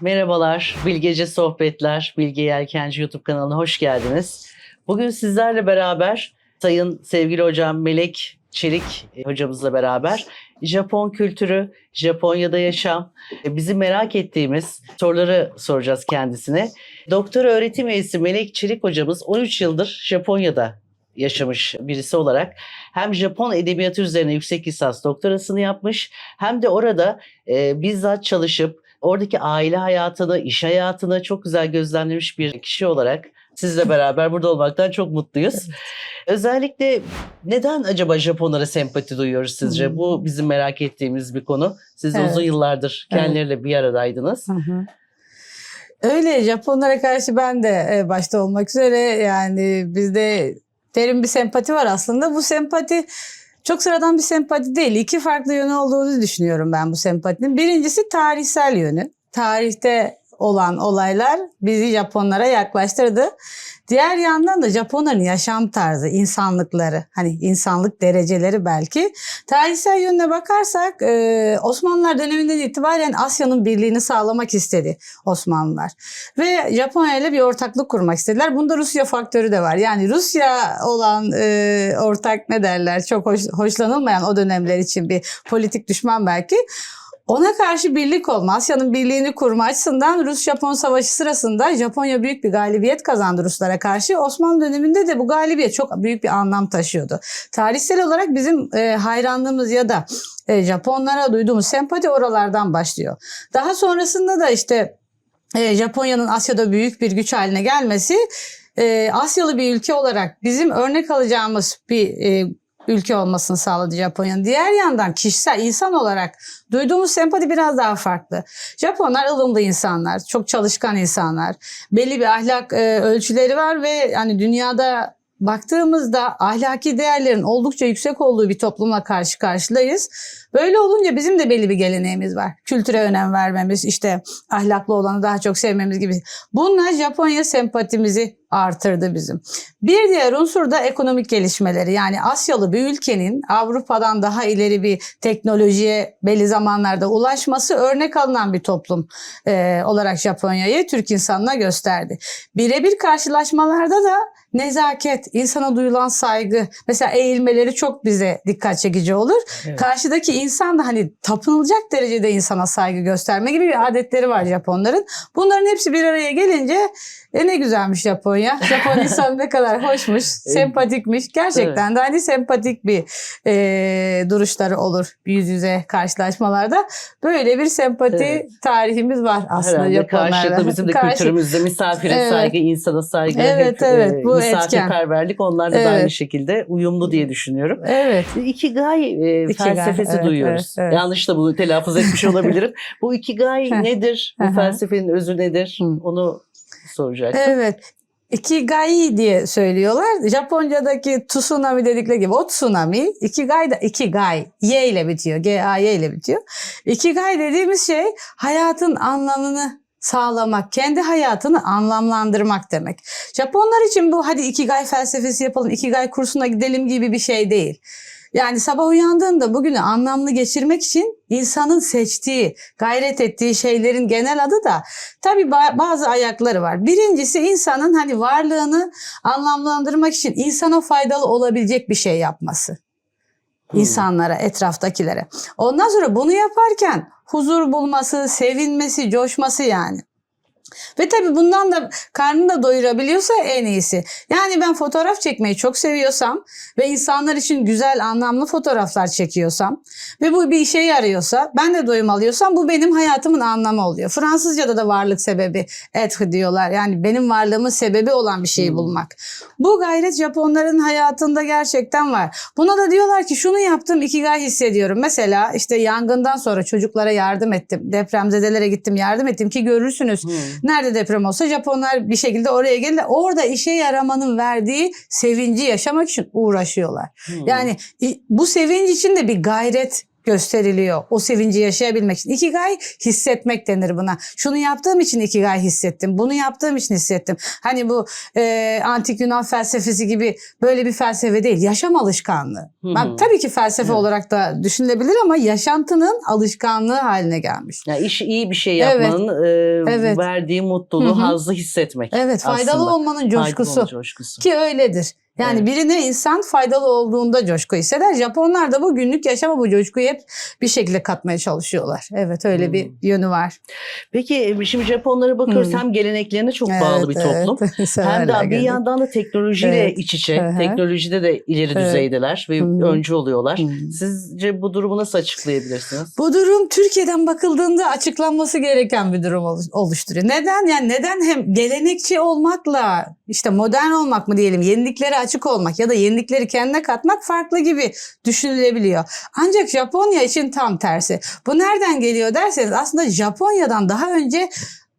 Merhabalar, Bilgece Sohbetler, Bilge Yelkenci YouTube kanalına hoş geldiniz. Bugün sizlerle beraber Sayın sevgili hocam Melek Çelik e, hocamızla beraber Japon kültürü, Japonya'da yaşam, e, bizi merak ettiğimiz soruları soracağız kendisine. Doktor öğretim üyesi Melek Çelik hocamız 13 yıldır Japonya'da yaşamış birisi olarak hem Japon edebiyatı üzerine yüksek lisans doktorasını yapmış hem de orada e, bizzat çalışıp oradaki aile hayatını, iş hayatını çok güzel gözlemlemiş bir kişi olarak sizle beraber burada olmaktan çok mutluyuz. Özellikle neden acaba Japonlara sempati duyuyoruz sizce? Hmm. Bu bizim merak ettiğimiz bir konu. Siz Evet. uzun yıllardır Evet. kendileriyle bir aradaydınız. Hı hı. Öyle Japonlara karşı ben de e, başta olmak üzere yani bizde derin bir sempati var aslında. Bu sempati çok sıradan bir sempati değil. İki farklı yönü olduğunu düşünüyorum ben bu sempatinin. Birincisi tarihsel yönü. Tarihte olan olaylar bizi Japonlara yaklaştırdı. Diğer yandan da Japonların yaşam tarzı, insanlıkları, hani insanlık dereceleri belki. Tarihsel yönüne bakarsak e, Osmanlılar döneminden itibaren Asya'nın birliğini sağlamak istedi Osmanlılar. Ve Japonya ile bir ortaklık kurmak istediler. Bunda Rusya faktörü de var. Yani Rusya olan e, ortak ne derler çok hoş, hoşlanılmayan o dönemler için bir politik düşman belki. Ona karşı birlik olma, Asya'nın birliğini kurma açısından Rus-Japon savaşı sırasında Japonya büyük bir galibiyet kazandı Ruslara karşı. Osmanlı döneminde de bu galibiyet çok büyük bir anlam taşıyordu. Tarihsel olarak bizim e, hayranlığımız ya da e, Japonlara duyduğumuz sempati oralardan başlıyor. Daha sonrasında da işte e, Japonya'nın Asya'da büyük bir güç haline gelmesi e, Asyalı bir ülke olarak bizim örnek alacağımız bir e, ülke olmasını sağladı Japonya'nın. Diğer yandan kişisel insan olarak duyduğumuz sempati biraz daha farklı. Japonlar ılımlı insanlar, çok çalışkan insanlar. Belli bir ahlak e, ölçüleri var ve hani dünyada baktığımızda ahlaki değerlerin oldukça yüksek olduğu bir toplumla karşı karşılayız. Böyle olunca bizim de belli bir geleneğimiz var. Kültüre önem vermemiz, işte ahlaklı olanı daha çok sevmemiz gibi. Bunlar Japonya sempatimizi artırdı bizim. Bir diğer unsur da ekonomik gelişmeleri. Yani Asyalı bir ülkenin Avrupa'dan daha ileri bir teknolojiye belli zamanlarda ulaşması örnek alınan bir toplum e, olarak Japonya'yı Türk insanına gösterdi. Birebir karşılaşmalarda da nezaket, insana duyulan saygı, mesela eğilmeleri çok bize dikkat çekici olur. Evet. Karşıdaki insan da hani tapınılacak derecede insana saygı gösterme gibi bir adetleri var Japonların. Bunların hepsi bir araya gelince e ne güzelmiş Japonya. Japon insanı ne kadar hoşmuş, sempatikmiş. Gerçekten de hani sempatik bir e, duruşları olur yüz yüze karşılaşmalarda. Böyle bir sempati Evet. tarihimiz var aslında Herhalde Japonlarda. karşılıklı bizim de Karşı- kültürümüzde misafire Evet. saygı, insana saygı, Evet, hep, evet, e, bu misafirperverlik onlarda da Evet. aynı şekilde uyumlu diye düşünüyorum. Evet. Ikigai e, Ikigai, felsefesi evet, duyuyoruz. evet, evet. Yanlış da bunu telaffuz etmiş olabilirim. Bu ikigai Heh. nedir? Bu felsefenin özü nedir? Onu soracaktım. Evet. Ikigai diye söylüyorlar. Japonca'daki tsunami dedikleri gibi o tsunami ikigai da ikigai y ile bitiyor. G A Y ile bitiyor. Ikigai dediğimiz şey hayatın anlamını sağlamak, kendi hayatını anlamlandırmak demek. Japonlar için bu hadi ikigai felsefesi yapalım, ikigai kursuna gidelim gibi bir şey değil. Yani sabah uyandığında bugünü anlamlı geçirmek için insanın seçtiği, gayret ettiği şeylerin genel adı da tabii ba- bazı ayakları var. Birincisi insanın hani varlığını anlamlandırmak için insana faydalı olabilecek bir şey yapması. Hmm. İnsanlara, etraftakilere. Ondan sonra bunu yaparken huzur bulması, sevinmesi, coşması yani. Ve tabii bundan da karnını da doyurabiliyorsa en iyisi. Yani ben fotoğraf çekmeyi çok seviyorsam ve insanlar için güzel, anlamlı fotoğraflar çekiyorsam ve bu bir işe yarıyorsa, ben de doyum alıyorsam bu benim hayatımın anlamı oluyor. Fransızca'da da varlık sebebi être diyorlar. Yani benim varlığımın sebebi olan bir şeyi Hmm. bulmak. Bu gayret Japonların hayatında gerçekten var. Buna da diyorlar ki şunu yaptım ikigai hissediyorum. Mesela işte yangından sonra çocuklara yardım ettim. Depremzedelere gittim yardım ettim ki görürsünüz. Hmm. Nerede deprem olsa Japonlar bir şekilde oraya gelirler. Orada işe yaramanın verdiği sevinci yaşamak için uğraşıyorlar. Hmm. Yani bu sevinç için de bir gayret gösteriliyor. O sevinci yaşayabilmek için. Ikigai hissetmek denir buna. Şunu yaptığım için ikigai hissettim. Bunu yaptığım için hissettim. Hani bu e, antik Yunan felsefesi gibi böyle bir felsefe değil. Yaşam alışkanlığı. Hı Ben, tabii ki felsefe Evet. olarak da düşünülebilir ama yaşantının alışkanlığı haline gelmiş. Yani işi iyi bir şey Evet. yapmanın e, Evet. verdiği mutluluğu, Hı hı. hazzı hissetmek. Evet faydalı aslında. olmanın Faydalı coşkusu. olma coşkusu. Ki öyledir. Yani Evet. birine insan faydalı olduğunda coşku hisseder. Japonlar da bu günlük yaşama bu coşkuyu hep bir şekilde katmaya çalışıyorlar. Evet öyle bir Hmm. yönü var. Peki e, şimdi Japonlara bakıyoruz Hı. hem geleneklerine çok bağlı bir toplum. Evet, Hem de bir yandan da teknolojiyle Evet. iç içe. Hı hı. Teknolojide de ileri Evet. düzeydeler ve Hı. öncü oluyorlar. Hı. Sizce bu durumu nasıl açıklayabilirsiniz? Bu durum Türkiye'den bakıldığında açıklanması gereken bir durum oluş- oluşturuyor. Neden? Yani neden hem gelenekçi olmakla işte modern olmak mı diyelim, yeniliklere açık olmak ya da yenilikleri kendine katmak farklı gibi düşünülebiliyor. Ancak Japonya için tam tersi. Bu nereden geliyor derseniz aslında Japonya'dan daha önce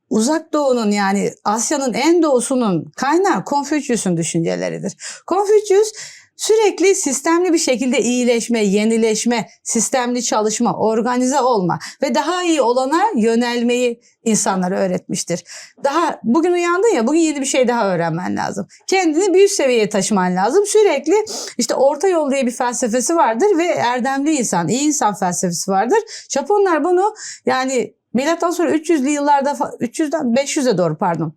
Uzak Doğu'nun yani Asya'nın en doğusunun kaynağı Konfüçyüs'ün düşünceleridir. Konfüçyüs sürekli sistemli bir şekilde iyileşme, yenileşme, sistemli çalışma, organize olma ve daha iyi olana yönelmeyi insanlara öğretmiştir. Daha bugün uyandın ya bugün yeni bir şey daha öğrenmen lazım. Kendini bir üst seviyeye taşıman lazım. Sürekli işte orta yol diye bir felsefesi vardır ve erdemli insan, iyi insan felsefesi vardır. Japonlar bunu yani milattan sonra 300'lü yıllarda fa- 300'den 500'e doğru pardon.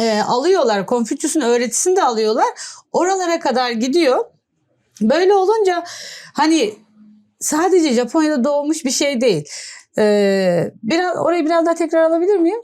Ee, alıyorlar. Konfüçyüs'ün öğretisini de alıyorlar. Oralara kadar gidiyor. Böyle olunca hani sadece Japonya'da doğmuş bir şey değil. Ee, biraz orayı biraz daha tekrar alabilir miyim?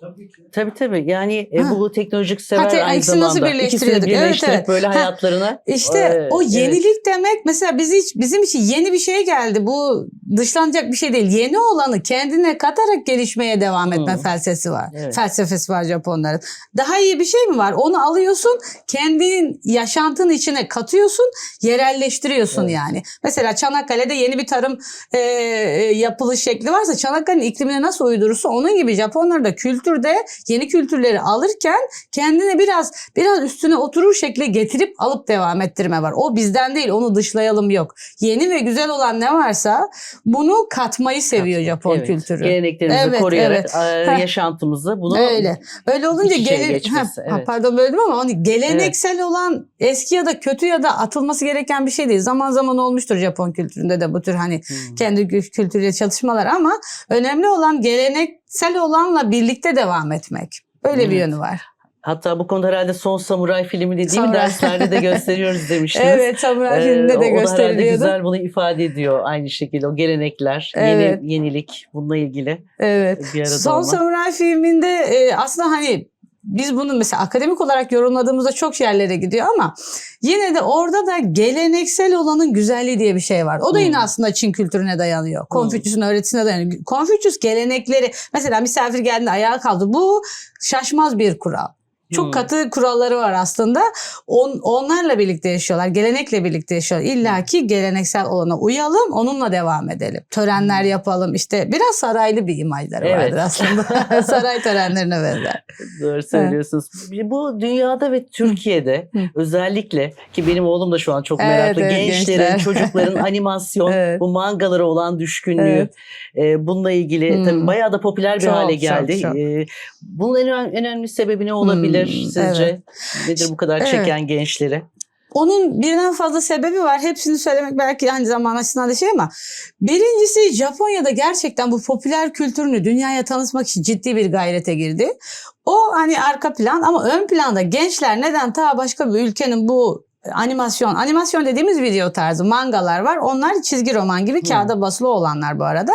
Tabii tabii. Yani e, bu teknolojik sever Ha, te- aynı ikisini nasıl zamanda. İkisini birleştiriyorduk? Evet, birleştirip evet. böyle Ha, hayatlarına İşte Ee, o evet. yenilik demek mesela biz hiç, bizim için yeni bir şey geldi. Bu dışlanacak bir şey değil. Yeni olanı kendine katarak gelişmeye devam etme Hı. felsefesi var. Evet. Felsefesi var Japonların. Daha iyi bir şey mi var? Onu alıyorsun, kendin yaşantın içine katıyorsun, yerelleştiriyorsun Evet. yani. Mesela Çanakkale'de yeni bir tarım e, e, yapılış şekli varsa Çanakkale'nin iklimine nasıl uydurursa onun gibi Japonlar da kültürde yeni kültürleri alırken kendine biraz biraz üstüne oturur şekle getirip alıp devam ettirme var. O bizden değil onu dışlayalım yok. Yeni ve güzel olan ne varsa bunu katmayı seviyor Japon Evet, kültürü. Geleneklerimizi Evet, koruyarak evet. e, yaşantımızı bunu Öyle. Öyle olunca gelen geçmesi, Ha, evet. pardon böldüm ama hani geleneksel olan eski ya da kötü ya da atılması gereken bir şey değil. Zaman zaman olmuştur Japon kültüründe de bu tür hani Hmm. kendi kültürüyle çatışmalar ama önemli olan geleneksel olanla birlikte devam etmek. Öyle bir Evet. yönü var. Hatta bu konuda herhalde Son Samuray filmi değil mi Samuray. derslerde de gösteriyoruz demiştiniz. Evet, Samuray Ee, filminde de O da herhalde gösteriliyordu. güzel bunu ifade ediyor aynı şekilde. O gelenekler, Evet. yeni, yenilik bununla ilgili Evet. bir arada Son olmak. Samuray filminde e, aslında hani biz bunu mesela akademik olarak yorumladığımızda çok yerlere gidiyor ama yine de orada da geleneksel olanın güzelliği diye bir şey var. O da yine Hmm. aslında Çin kültürüne dayanıyor. Konfüçyüs'ün öğretisine dayanıyor. Konfüçyüs gelenekleri mesela misafir geldiğinde ayağa kaldı. Bu şaşmaz bir kural. Çok Hmm. katı kuralları var aslında. On, onlarla birlikte yaşıyorlar. Gelenekle birlikte yaşıyorlar. İlla ki geleneksel olana uyalım, onunla devam edelim. Törenler yapalım. İşte biraz saraylı bir imajları. Evet. vardır aslında. Saray törenlerine benzer. Doğru söylüyorsunuz. Bu dünyada ve Türkiye'de özellikle ki benim oğlum da şu an çok Evet, meraklı. evet, Gençlerin, gençler. çocukların animasyon, Evet. bu mangalara olan düşkünlüğü, e, bununla ilgili Hmm. tabii bayağı da popüler bir Çok, hale çok, geldi. çok. E, bunun en, en önemli sebebi ne olabilir Hmm, sizce? Nedir bu kadar Evet. çeken gençleri? Onun birden fazla sebebi var. Hepsini söylemek belki aynı zaman açısından da şey ama birincisi Japonya'da gerçekten bu popüler kültürünü dünyaya tanıtmak için ciddi bir gayrete girdi. O hani arka plan ama ön planda gençler neden ta başka bir ülkenin bu animasyon, animasyon dediğimiz video tarzı mangalar var. Onlar çizgi roman gibi Hmm. kağıda basılı olanlar bu arada.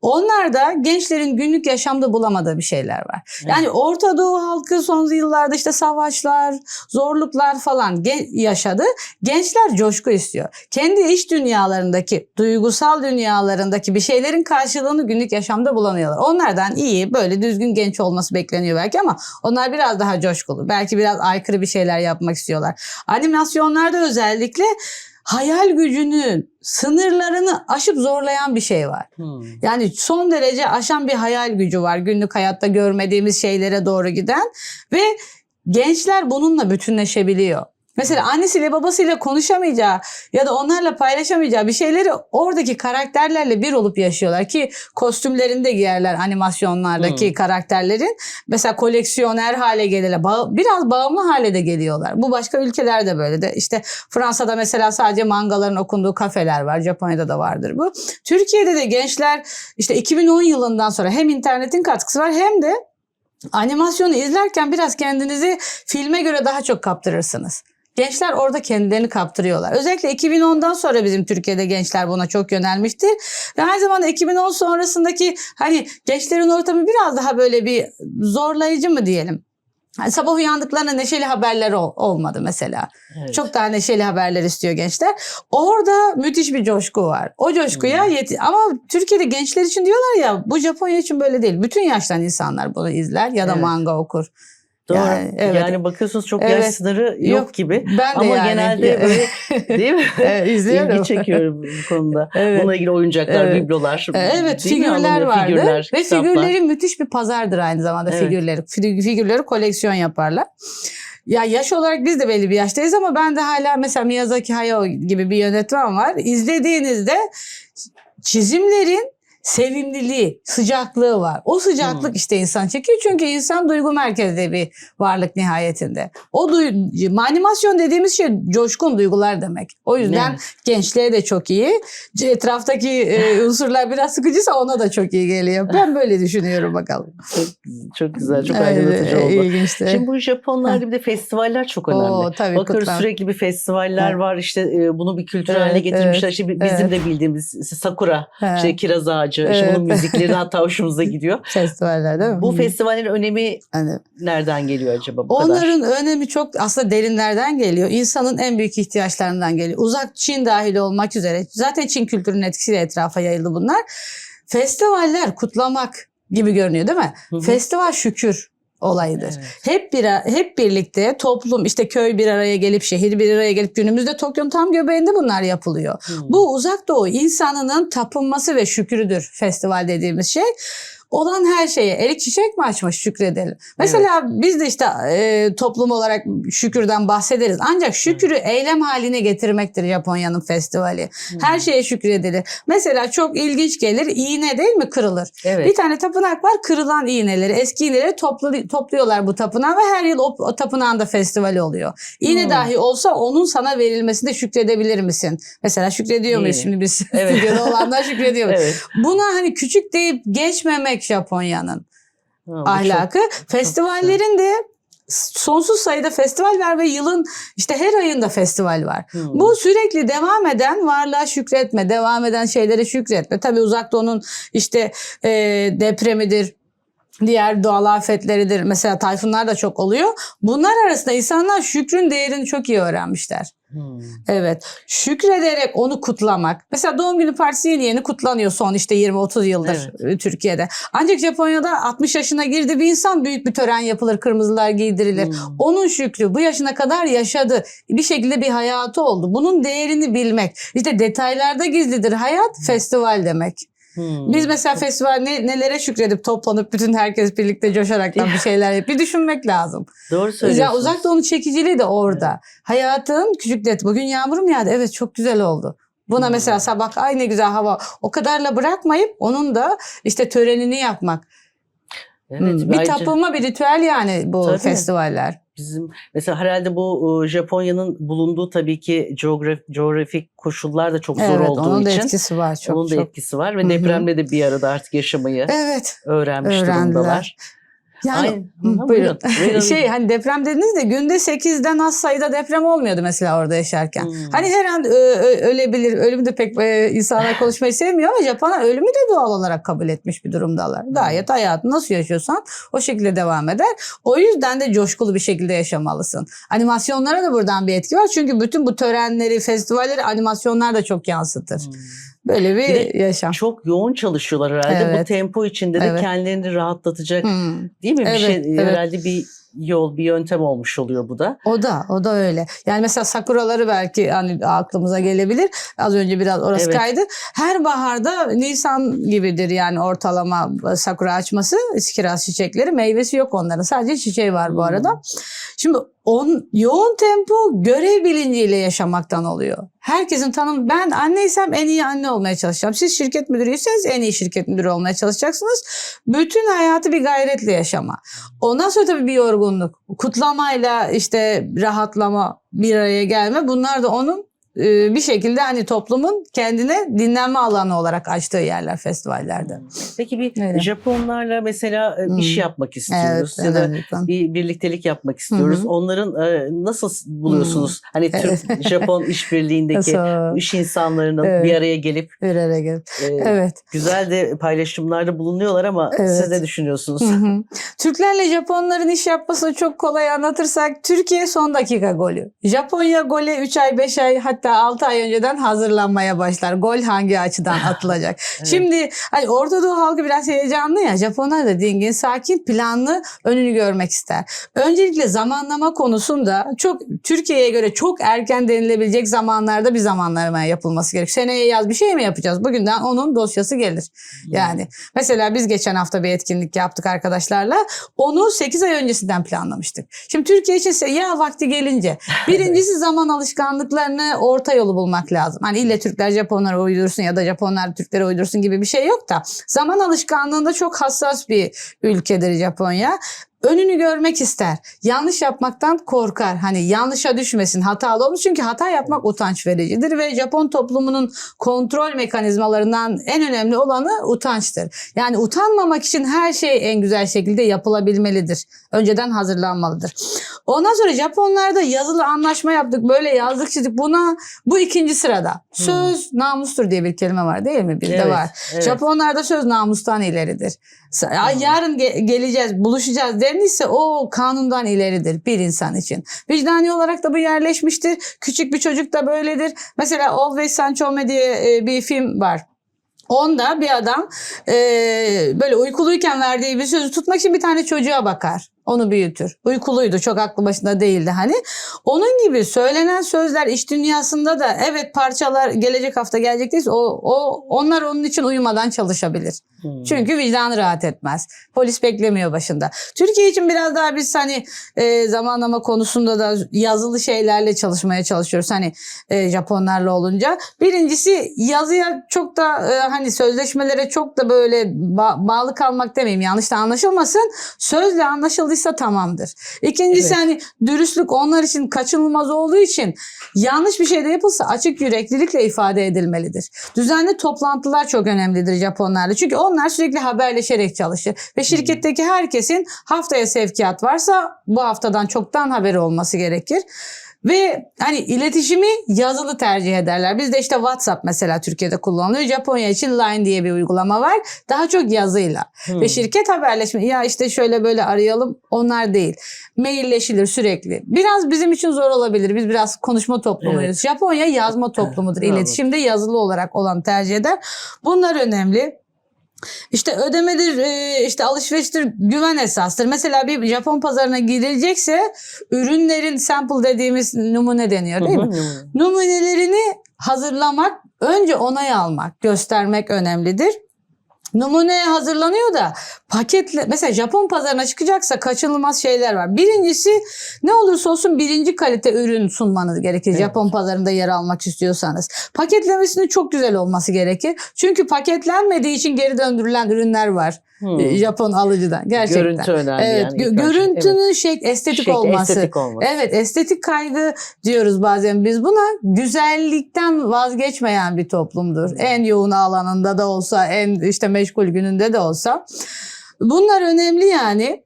Onlar da gençlerin günlük yaşamda bulamadığı bir şeyler var. Yani Orta Doğu halkı son yıllarda işte savaşlar, zorluklar falan ge- yaşadı. Gençler coşku istiyor. Kendi iç dünyalarındaki, duygusal dünyalarındaki bir şeylerin karşılığını günlük yaşamda bulamıyorlar. Onlardan iyi, böyle düzgün genç olması bekleniyor belki ama onlar biraz daha coşkulu. Belki biraz aykırı bir şeyler yapmak istiyorlar. Animasyonlarda özellikle hayal gücünün sınırlarını aşıp zorlayan bir şey var. Hmm. Yani son derece aşan bir hayal gücü var günlük hayatta görmediğimiz şeylere doğru giden ve gençler bununla bütünleşebiliyor. Mesela annesiyle babasıyla konuşamayacağı ya da onlarla paylaşamayacağı bir şeyleri oradaki karakterlerle bir olup yaşıyorlar ki kostümlerini de giyerler animasyonlardaki Hmm. karakterlerin. Mesela koleksiyoner hale gelirler. Ba- biraz bağımlı hale de geliyorlar. Bu başka ülkelerde böyle de. İşte Fransa'da mesela sadece mangaların okunduğu kafeler var. Japonya'da da vardır bu. Türkiye'de de gençler işte 2010 yılından sonra hem internetin katkısı var hem de animasyonu izlerken biraz kendinizi filme göre daha çok kaptırırsınız. Gençler orada kendilerini kaptırıyorlar. Özellikle 2010'dan sonra bizim Türkiye'de gençler buna çok yönelmiştir. Ve aynı zamanda 2010 sonrasındaki hani gençlerin ortamı biraz daha böyle bir zorlayıcı mı diyelim. Hani sabah uyandıklarında neşeli haberler ol- olmadı mesela. Evet. Çok daha neşeli haberler istiyor gençler. Orada müthiş bir coşku var. O coşkuya Hmm. yeti ama Türkiye'de gençler için diyorlar ya bu Japonya için böyle değil. Bütün yaştan insanlar bunu izler ya da Evet. manga okur. Doğru. Yani, Yani, evet. bakıyorsunuz çok Evet. yaş sınırı yok, gibi. Ben de Ama yani. genelde böyle değil mi? Evet, izliyorum. İlgi çekiyorum bu konuda. Evet. Bununla ilgili oyuncaklar, Evet. biblolar. Evet değil mi? figürler vardı Figürler, ve kitaplar. figürleri müthiş bir pazardır aynı zamanda Evet. figürleri. Fi- Figürleri koleksiyon yaparlar. Ya yaş olarak biz de belli bir yaştayız ama ben de hala mesela Miyazaki Hayao gibi bir yönetmen var. İzlediğinizde çizimlerin sevimliliği, sıcaklığı var. O sıcaklık Hmm. işte insan çekiyor çünkü insan duygu merkezli bir varlık nihayetinde. O duy- animasyon dediğimiz şey coşkun duygular demek. O yüzden Evet. gençliğe de çok iyi. Etraftaki e, unsurlar biraz sıkıcıysa ona da çok iyi geliyor. Ben böyle düşünüyorum bakalım. Çok, çok güzel, çok aydınlatıcı oldu. İlginçti. Şimdi bu Japonlarda bir de festivaller çok önemli. Oo, tabii, Bakıyoruz kutlar. sürekli bir festivaller Evet. var. İşte e, bunu bir kültür haline Evet, getirmişler. evet, İşte bi- bizim evet. de bildiğimiz işte sakura, He, işte kiraz ağacı, işte Evet. bunun müzikleri hatta hoşumuza gidiyor. festivaller değil mi? Bu Hı. festivallerin önemi Hani nereden geliyor acaba bu kadar? Onların önemi çok aslında derinlerden geliyor. İnsanın en büyük ihtiyaçlarından geliyor. Uzak Çin dahil olmak üzere. Zaten Çin kültürünün etkisiyle etrafa yayıldı bunlar. Festivaller kutlamak gibi görünüyor değil mi? Hı hı. Festival şükür olayıdır. Evet. Hep bir hep birlikte toplum işte köy bir araya gelip şehir bir araya gelip günümüzde Tokyo'nun tam göbeğinde bunlar yapılıyor. Hmm. Bu uzak doğu insanının tapınması ve şükrüdür festival dediğimiz şey. Olan her şeye erik çiçek mi açmış şükredelim. Mesela biz de işte e, toplum olarak şükürden bahsederiz. Ancak şükrü eylem haline getirmektir Japonya'nın festivali. Hmm. Her şeye şükredilir. Mesela çok ilginç gelir iğne değil mi kırılır. evet. Bir tane tapınak var kırılan iğneleri, eski iğneleri toplu, topluyorlar bu tapınağa ve her yıl o, o tapınağın da festivali oluyor. İğne Hmm. dahi olsa onun sana verilmesinde şükredebilir misin? Mesela şükrediyor muyuz şimdi biz Evet. olanlar şükrediyor? Evet. Buna hani küçük deyip geçmemek Japonya'nın Ha, bu çok- ahlakı. Festivallerin de sonsuz sayıda festival var ve yılın işte her ayında festival var. Hmm. Bu sürekli devam eden varlığa şükretme, devam eden şeylere şükretme. Tabii uzak doğunun işte e, depremidir, diğer doğal afetleridir. Mesela tayfunlar da çok oluyor. Bunlar arasında insanlar şükrün değerini çok iyi öğrenmişler. Hmm. Evet. Şükrederek onu kutlamak. Mesela doğum günü partisi yeni yeni kutlanıyor son işte 20-30 yıldır e, Türkiye'de. Ancak Japonya'da 60 yaşına girdi bir insan büyük bir tören yapılır, kırmızılar giydirilir. Hmm. Onun şükrü bu yaşına kadar yaşadı. Bir şekilde bir hayatı oldu. Bunun değerini bilmek. İşte detaylarda gizlidir hayat, festival demek. Hmm. Biz mesela festival ne, nelere şükredip toplanıp bütün herkes birlikte coşaraktan bir şeyler yap. Bir düşünmek lazım. Doğru Ya söylüyorsunuz. uzak doğunun çekiciliği de orada. Hayatın küçük det. Bugün yağmur mu yağdı? Evet çok güzel oldu. Buna Hmm. mesela sabah ay ne güzel hava. O kadarla bırakmayıp onun da işte törenini yapmak. Evet, Hmm, bir tapınma bir ritüel yani bu Tabii. festivaller. Bizim mesela herhalde bu Japonya'nın bulunduğu tabii ki coğraf, coğrafik koşullar da çok zor evet olduğu onun da için etkisi var çok onun da çok. etkisi var ve Hı hı. depremde de bir arada artık yaşamayı Evet. öğrenmiş öğrendiler. durumdalar. Yani buyurun. buyurun. şey hani deprem dediniz de günde 8'den az sayıda deprem olmuyordu mesela orada yaşarken. Hmm. Hani her an ölebilir. Ölümü de pek e, insanlar konuşmayı sevmiyor ama Japonlar ölümü de doğal olarak kabul etmiş bir durumdalar. Gayet hayatını nasıl yaşıyorsan o şekilde devam eder. O yüzden de coşkulu bir şekilde yaşamalısın. Animasyonlara da buradan bir etki var. Çünkü bütün bu törenleri, festivalleri animasyonlar da çok yansıtır. Hmm. Böyle bir, Bir yaşam. Çok yoğun çalışıyorlar herhalde. Bu Evet. tempo içinde de Evet. kendilerini rahatlatacak Hmm. değil mi? Bir Evet, şey evet. herhalde bir yol, bir yöntem olmuş oluyor bu da. O da o da öyle. Yani mesela sakuraları belki hani aklımıza gelebilir. Az önce biraz orası Evet. kaydı. Her baharda Nisan gibidir yani ortalama sakura açması. kiraz çiçekleri meyvesi yok onların. Sadece çiçeği var bu Hmm. arada. Şimdi on, yoğun tempo görev bilinciyle yaşamaktan oluyor. Herkesin tanım ben anneysem en iyi anne olmaya çalışacağım. Siz şirket müdürüyseniz en iyi şirket müdürü olmaya çalışacaksınız. Bütün hayatı bir gayretle yaşama. Ondan sonra tabii bir yorgunluk. Kutlamayla işte rahatlama, bir araya gelme bunlar da onun e, bir şekilde hani toplumun kendine dinlenme alanı olarak açtığı yerler festivallerde. Peki bir Öyle. Japonlarla mesela e, Hmm. iş yapmak istiyoruz Evet, ya da bir birliktelik yapmak istiyoruz. Hı hı. Onların e, nasıl buluyorsunuz? Hani Türk Japon işbirliğindeki iş insanlarının Evet. bir araya gelip bir araya gelip. e, Evet. güzel de paylaşımlarda bulunuyorlar ama Evet. siz ne düşünüyorsunuz? Türklerle Japonların iş yapmasını çok kolay anlatırsak Türkiye son dakika golü. Japonya gole 3 ay 5 ay hatta 6 ay önceden hazırlanmaya başlar. Gol hangi açıdan atılacak. Evet. Şimdi hani Orta Doğu halkı biraz heyecanlı ya. Japonlar da dingin, sakin, planlı, önünü görmek ister. Öncelikle zamanlama konusunda çok Türkiye'ye göre çok erken denilebilecek zamanlarda bir zamanlama yapılması gerekiyor. Seneye yaz bir şey mi yapacağız? Bugünden onun dosyası gelir. Yani mesela biz geçen hafta bir etkinlik yaptık arkadaşlarla. Onu 8 ay öncesinden planlamıştık. Şimdi Türkiye için ya vakti gelince. Birincisi zaman alışkanlıklarını orta yolu bulmak lazım. Hani ille Türkler Japonlara uydursun ya da Japonlar Türklere uydursun gibi bir şey yok da. Zaman alışkanlığında çok hassas bir ülkedir Japonya. Önünü görmek ister. Yanlış yapmaktan korkar. Hani yanlışa düşmesin, hatalı olmuş. Çünkü hata yapmak utanç vericidir ve Japon toplumunun kontrol mekanizmalarından en önemli olanı utançtır. Yani utanmamak için her şey en güzel şekilde yapılabilmelidir. Önceden hazırlanmalıdır. Ondan sonra Japonlarda yazılı anlaşma yaptık. Böyle yazdık çizdik. Buna bu ikinci sırada. Söz namustur diye bir kelime var değil mi? Bizde Evet, var. evet. Japonlarda söz namustan ileridir. Ya yarın ge- geleceğiz, buluşacağız denilse o kanundan ileridir bir insan için. Vicdani olarak da bu yerleşmiştir. Küçük bir çocuk da böyledir. Mesela Always Sanchome diye e, bir film var. Onda bir adam e, böyle uykuluyken verdiği bir sözü tutmak için bir tane çocuğa bakar. Onu büyütür. Uykuluydu. Çok aklı başında değildi hani. Onun gibi söylenen sözler iş dünyasında da evet parçalar gelecek hafta gelecek değilse o, o onlar onun için uyumadan çalışabilir. Hmm. Çünkü vicdanı rahat etmez. Polis beklemiyor başında. Türkiye için biraz daha biz hani e, zamanlama konusunda da yazılı şeylerle çalışmaya çalışıyoruz. Hani e, Japonlarla olunca. Birincisi yazıya çok da e, hani sözleşmelere çok da böyle ba- bağlı kalmak demeyeyim yanlış da anlaşılmasın. Sözle anlaşıldıysa tamamdır. İkincisi Evet. hani dürüstlük onlar için kaçınılmaz olduğu için yanlış bir şey de yapılsa açık yüreklilikle ifade edilmelidir. Düzenli toplantılar çok önemlidir Japonlarla. Çünkü onlar sürekli haberleşerek çalışır. Ve şirketteki herkesin haftaya sevkiyat varsa bu haftadan çoktan haberi olması gerekir. Ve hani iletişimi yazılı tercih ederler. Bizde işte WhatsApp mesela Türkiye'de kullanılıyor. Japonya için Line diye bir uygulama var. Daha çok yazıyla. Hmm. Ve şirket haberleşme ya işte şöyle böyle arayalım onlar değil. Mailleşilir sürekli. Biraz bizim için zor olabilir. Biz biraz konuşma toplumuyuz. Evet. Japonya yazma toplumudur. Evet. İletişimde yazılı olarak olan tercih eder. Bunlar önemli. İşte ödemedir, e, işte alışveriştir, güven esastır. Mesela bir Japon pazarına gidilecekse ürünlerin sample dediğimiz numune deniyor değil mi? Numunelerini hazırlamak, önce onay almak, göstermek önemlidir. Numune hazırlanıyor da paketle mesela Japon pazarına çıkacaksa kaçınılmaz şeyler var. Birincisi ne olursa olsun birinci kalite ürün sunmanız gerekir. Evet. Japon pazarında yer almak istiyorsanız. Paketlemesinin çok güzel olması gerekir. Çünkü paketlenmediği için geri döndürülen ürünler var. Hmm. e, Japon alıcıdan gerçekten. Görüntü önemli Evet, yani. gö- görüntünün şey estetik Şekli, olması. estetik olması. Evet, estetik kaygı diyoruz bazen biz buna. Güzellikten vazgeçmeyen bir toplumdur. En yoğun alanında da olsa, en işte meşgul gününde de olsa. Bunlar önemli yani.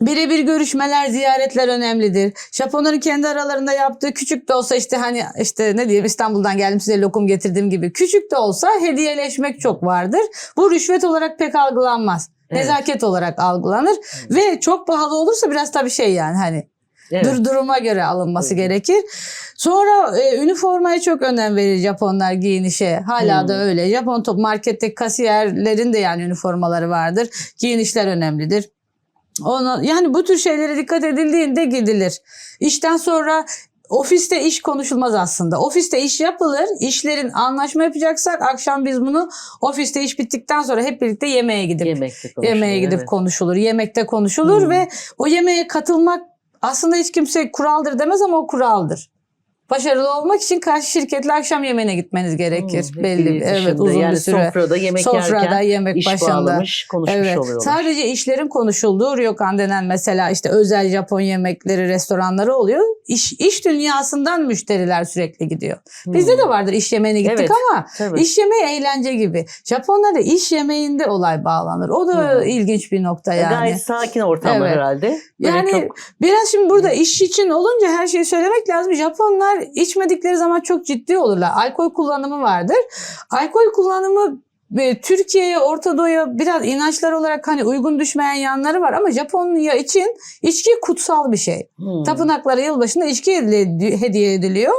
Birebir görüşmeler, ziyaretler önemlidir. Japonların kendi aralarında yaptığı küçük de olsa işte hani işte ne diyeyim İstanbul'dan geldim size lokum getirdiğim gibi küçük de olsa hediyeleşmek çok vardır. Bu rüşvet olarak pek algılanmaz. Evet. Nezaket olarak algılanır ve çok pahalı olursa biraz tabii şey yani hani Evet. dur duruma göre alınması Evet. gerekir. Sonra e, üniformaya çok önem verir Japonlar giyinişe. Hala Hmm. da öyle. Japon top marketteki kasiyerlerin de yani üniformaları vardır. Giyinişler önemlidir. Ona, yani bu tür şeylere dikkat edildiğinde gidilir. İşten sonra ofiste iş konuşulmaz aslında. Ofiste iş yapılır. İşlerin anlaşma yapacaksak akşam biz bunu ofiste iş bittikten sonra hep birlikte yemeğe gidip Yemekte konuşuluyor, yemeğe gidip evet. konuşulur. Yemekte konuşulur Hmm. ve o yemeğe katılmak aslında hiç kimse kuraldır demez ama o kuraldır. Başarılı olmak için karşı şirketle akşam yemeğine gitmeniz gerekir. Hmm, Belli bir evet uzun yani bir süre. sofrada yemek Sofrada yerken yemek iş başında. bağlamış, konuşmuş Evet. oluyorlar. Sadece işlerin konuşulduğu ryokan denen mesela işte özel Japon yemekleri restoranları oluyor. iş, iş dünyasından müşteriler sürekli gidiyor. Bizde Hmm. de vardır iş yemeğine gittik Evet, ama Tabii. iş yemeği eğlence gibi. Japonlarda iş yemeğinde olay bağlanır. O da Hmm. ilginç bir nokta yani. Gayet sakin ortamlar Evet. herhalde. Böyle Yani çok biraz şimdi burada iş için olunca her şeyi söylemek lazım. Japonlar içmedikleri zaman çok ciddi olurlar. Alkol kullanımı vardır. Alkol kullanımı Türkiye'ye, Orta Doğu'ya biraz inançlar olarak hani uygun düşmeyen yanları var ama Japonya için içki kutsal bir şey. Hmm. Tapınaklara yılbaşında içki hediye ediliyor.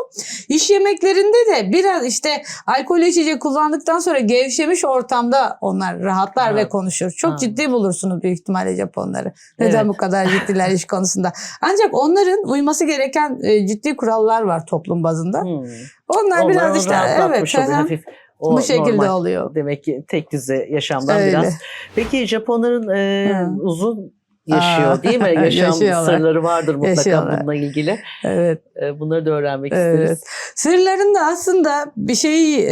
İş yemeklerinde de biraz işte alkol içecek kullandıktan sonra gevşemiş ortamda onlar rahatlar Ha. ve konuşur. Çok Ha. ciddi bulursunuz büyük ihtimalle Japonları. Neden Evet. bu kadar ciddiler iş konusunda? Ancak onların uyması gereken e, ciddi kurallar var toplum bazında. Hmm. Onlar Onlar biraz işte evet hafif. O bu şekilde normal. oluyor. Demek ki tek düze yaşamdan Öyle. biraz. Peki Japonların e, Hı. uzun yaşıyor Aa, değil mi? Yaşam sırları vardır mutlaka Yaşıyorlar. bununla ilgili. Evet. Bunları da öğrenmek Evet. isteriz. Sırlarında aslında bir şeyi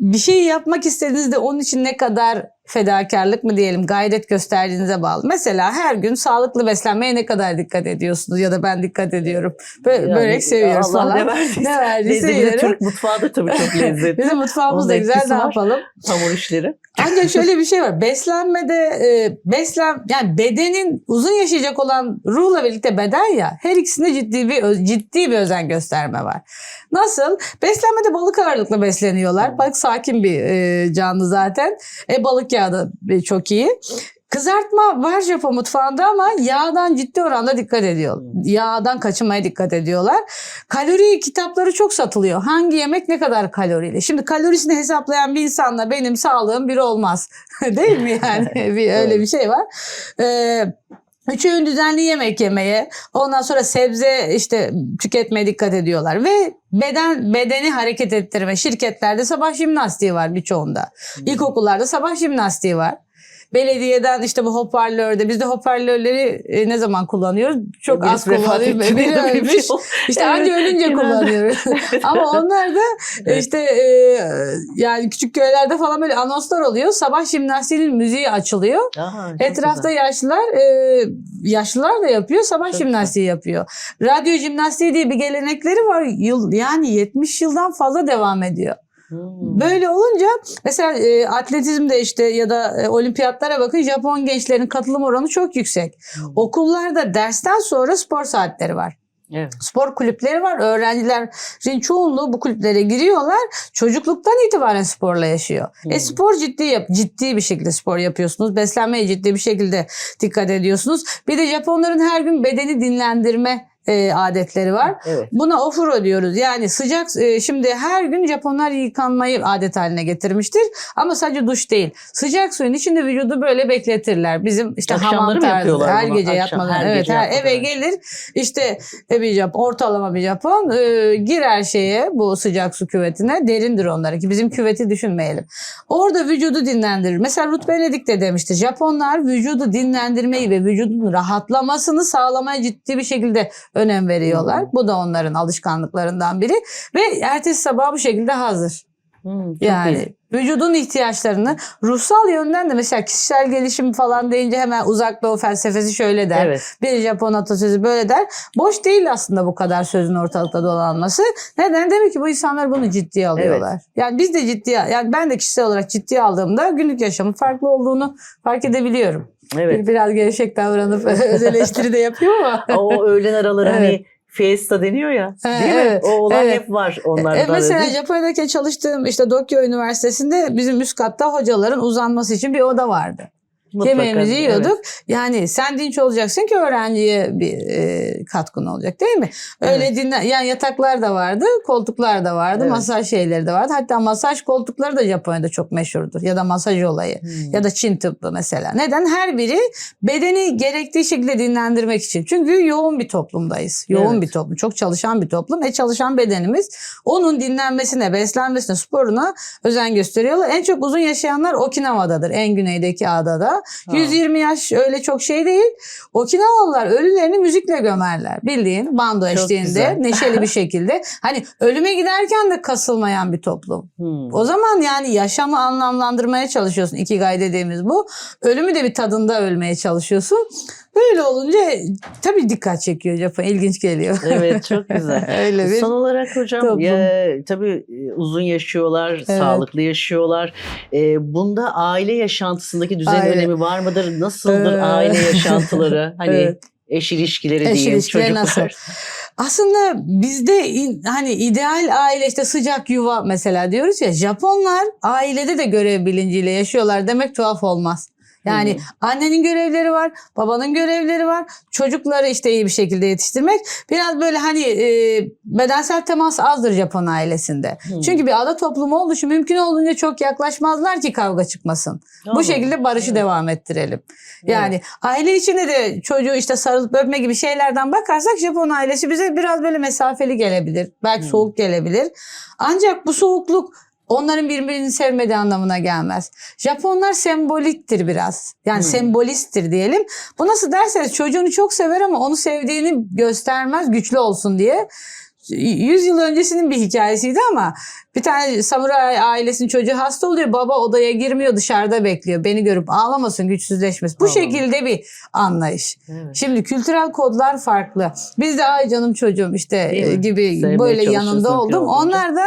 bir şeyi yapmak istediğinizde onun için ne kadar fedakarlık mı diyelim gayret gösterdiğinize bağlı. Mesela her gün sağlıklı beslenmeye ne kadar dikkat ediyorsunuz ya da ben dikkat ediyorum. Bö- Yani börek seviyoruz Allah falan. ne verdiyse. Ne verdiyse yiyorum. Türk mutfağı da tabii çok lezzetli. Bizim mutfağımız Onun da güzel ne yapalım? Hamur işleri. Ancak şöyle bir şey var. Beslenmede e, beslen yani bedenin uzun yaşayacak olan ruhla birlikte beden ya her ikisinde ciddi bir ciddi bir özen gösterme var. Nasıl? Beslenmede balık ağırlıklı besleniyorlar. Balık sakin bir e, canlı zaten. E balık yağı da e, çok iyi. Kızartma var Japon mutfağında ama yağdan ciddi oranda dikkat ediyor. Yağdan kaçınmaya dikkat ediyorlar. Kalori kitapları çok satılıyor. Hangi yemek ne kadar kalorili? Şimdi kalorisini hesaplayan bir insanla benim sağlığım bir olmaz. Değil mi yani? bir, öyle bir şey var. Ee, Üç öğün düzenli yemek yemeye, ondan sonra sebze işte tüketmeye dikkat ediyorlar ve beden bedeni hareket ettirme. Şirketlerde sabah jimnastiği var birçoğunda. İlkokullarda sabah jimnastiği var. Belediyeden işte bu hoparlörde biz de hoparlörleri e, ne zaman kullanıyoruz? Çok Birisi az kullanıyoruz. Biri bir ölmüş. şey. İşte Evet, anca ölünce kullanıyoruz. Ama onlar da Evet. işte e, yani küçük köylerde falan böyle anonslar oluyor. Sabah jimnastiğinin müziği açılıyor. Aha, Etrafta güzel. yaşlılar, e, yaşlılar da yapıyor, sabah Çok jimnastiği yapıyor. Radyo jimnastiği diye bir gelenekleri var. Yıl, yani 70 yıldan fazla devam ediyor. Hmm. Böyle olunca mesela e, atletizmde işte ya da e, olimpiyatlara bakın Japon gençlerin katılım oranı çok yüksek. Hmm. Okullarda dersten sonra spor saatleri var. Evet. Spor kulüpleri var. Öğrencilerin çoğunluğu bu kulüplere giriyorlar. Çocukluktan itibaren sporla yaşıyor. E Hmm. spor ciddi yap ciddi bir şekilde spor yapıyorsunuz. Beslenmeye ciddi bir şekilde dikkat ediyorsunuz. Bir de Japonların her gün bedeni dinlendirme e, adetleri var. Evet. Buna ofuro diyoruz. Yani sıcak e, şimdi her gün Japonlar yıkanmayı adet haline getirmiştir. Ama sadece duş değil. Sıcak suyun içinde vücudu böyle bekletirler. Bizim işte Akşamları hamam tarzı. yapıyorlar Her bunu? gece Akşam, yatmadan. her evet, gece her eve gelir. İşte e, bir Japon, ortalama bir Japon e, girer şeye bu sıcak su küvetine. Derindir onlarınki. Bizim küveti düşünmeyelim. Orada vücudu dinlendirir. Mesela Ruth Benedict de demişti. Japonlar vücudu dinlendirmeyi ve vücudun rahatlamasını sağlamaya ciddi bir şekilde önem veriyorlar. Bu da onların alışkanlıklarından biri. Ve ertesi sabah bu şekilde hazır. Hmm, yani iyi. vücudun ihtiyaçlarını ruhsal yönden de mesela kişisel gelişim falan deyince hemen uzak doğu felsefesi şöyle der. Evet. Bir Japon atasözü böyle der. Boş değil aslında bu kadar sözün ortalıkta dolanması. Neden? Demek ki bu insanlar bunu ciddiye alıyorlar. Yani biz de ciddiye, yani ben de kişisel olarak ciddiye aldığımda günlük yaşamın farklı olduğunu fark edebiliyorum. Evet. Bir, biraz gevşek davranıp öz eleştiri de yapıyor ama. o öğlen araları Evet. hani fiesta deniyor ya. Değil mi? evet, O olay evet. hep var onlarda. E, mesela mi? Japonya'daki çalıştığım işte Dokyo Üniversitesi'nde bizim üst katta hocaların uzanması için bir oda vardı. Mutlaka, Yemeğimizi evet. yiyorduk. Yani sen dinç olacaksın ki öğrenciye bir e, katkın olacak değil mi? Öyle dinle yani yataklar da vardı, koltuklar da vardı, Evet. masaj şeyleri de vardı. Hatta masaj koltukları da Japonya'da çok meşhurdur ya da masaj olayı Hmm. ya da Çin tıbbı mesela. Neden? Her biri bedeni gerektiği şekilde dinlendirmek için. Çünkü yoğun bir toplumdayız. Yoğun Evet. bir toplum, çok çalışan bir toplum. E çalışan bedenimiz onun dinlenmesine, beslenmesine, sporuna özen gösteriyorlar. En çok uzun yaşayanlar Okinawa'dadır. En güneydeki adada. Ha. 120 yaş öyle çok şey değil. Okinawalılar ölülerini müzikle gömerler. Bildiğin bando eşliğinde neşeli bir şekilde. Hani ölüme giderken de kasılmayan bir toplum. Hmm. O zaman yani yaşamı anlamlandırmaya çalışıyorsun. Ikigai dediğimiz bu. Ölümü de bir tadında ölmeye çalışıyorsun. Böyle olunca tabii dikkat çekiyor Japon. ilginç geliyor. Evet çok güzel. Öyle bir Son olarak hocam toplum. ya, tabii e, uzun yaşıyorlar, sağlıklı yaşıyorlar. E, bunda aile yaşantısındaki düzen Aile. önemi var mıdır? Nasıldır Ee, aile yaşantıları? Hani Evet. eş ilişkileri Eş diyeyim, ilişkileri çocuklar. nasıl? Aslında bizde in- hani ideal aile işte sıcak yuva mesela diyoruz ya Japonlar ailede de görev bilinciyle yaşıyorlar demek tuhaf olmaz. Yani Hı. annenin görevleri var, babanın görevleri var. Çocukları işte iyi bir şekilde yetiştirmek. Biraz böyle hani e, bedensel temas azdır Japon ailesinde. Hı. Çünkü bir ada toplumu olduğu için mümkün olduğunca çok yaklaşmazlar ki kavga çıkmasın. Bu Tamam. şekilde barışı Evet. devam ettirelim. Yani aile içinde de çocuğu işte sarılıp öpme gibi şeylerden bakarsak Japon ailesi bize biraz böyle mesafeli gelebilir. Belki Hmm. soğuk gelebilir. Ancak bu soğukluk onların birbirini sevmediği anlamına gelmez. Japonlar semboliktir biraz. Yani Hmm. sembolisttir diyelim. Bu nasıl derseniz çocuğunu çok sever ama onu sevdiğini göstermez güçlü olsun diye. 100 yıl öncesinin bir hikayesiydi ama bir tane samuray ailesinin çocuğu hasta oluyor. Baba odaya girmiyor dışarıda bekliyor. Beni görüp ağlamasın güçsüzleşmesin. Bu Allah. şekilde bir anlayış. Evet. Şimdi kültürel kodlar farklı. Biz de ay canım çocuğum işte Değil e, gibi Sevmeye böyle yanında oldum. Onlar da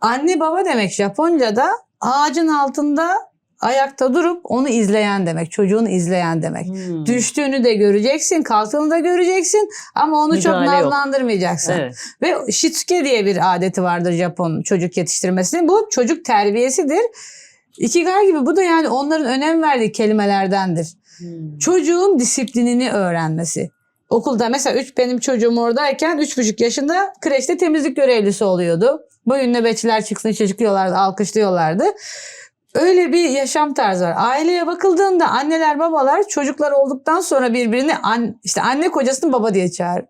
anne baba demek Japonca'da ağacın altında ayakta durup onu izleyen demek. Çocuğunu izleyen demek. Hmm. Düştüğünü de göreceksin, kalktığını da göreceksin ama onu çok Müdahale yok. navlandırmayacaksın. Evet. Ve shitsuke diye bir adeti vardır Japon çocuk yetiştirmesinin. Bu çocuk terbiyesidir. Ikigai gibi bu da yani onların önem verdiği kelimelerdendir. Hmm. Çocuğun disiplinini öğrenmesi. Okulda mesela üç, benim çocuğum oradayken 3,5 yaşında kreşte temizlik görevlisi oluyordu. Bugün nöbetçiler çıksın çocukluyorlardı, alkışlıyorlardı. Öyle bir yaşam tarzı var. Aileye bakıldığında anneler babalar çocuklar olduktan sonra birbirini an, işte anne kocasını baba diye çağırır.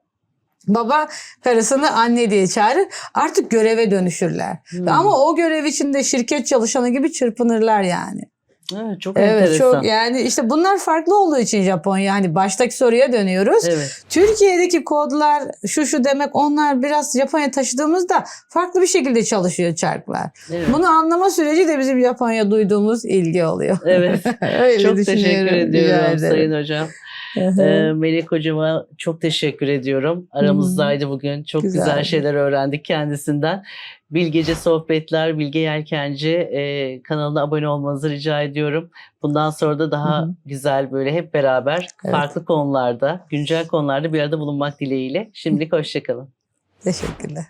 Baba karısını anne diye çağırır. Artık göreve dönüşürler. Hmm. Ama o görev içinde şirket çalışanı gibi çırpınırlar yani. Evet, çok Evet enteresan. çok yani işte bunlar farklı olduğu için Japonya hani baştaki soruya dönüyoruz. Evet. Türkiye'deki kodlar şu şu demek onlar biraz Japonya taşıdığımızda farklı bir şekilde çalışıyor çarklar. Evet. Bunu anlama süreci de bizim Japonya duyduğumuz ilgi oluyor. Evet. Öyle çok teşekkür ediyorum. Sayın Hocam. Melek Hocama çok teşekkür ediyorum. Aramızdaydı bugün. Çok güzel, Güzeldi. şeyler öğrendik kendisinden. Bilgece Sohbetler, Bilge Yelkenci e, kanalına abone olmanızı rica ediyorum. Bundan sonra da daha Hı hı. güzel böyle hep beraber Evet. farklı konularda, güncel konularda bir arada bulunmak dileğiyle. Şimdilik hoşçakalın. Teşekkürler.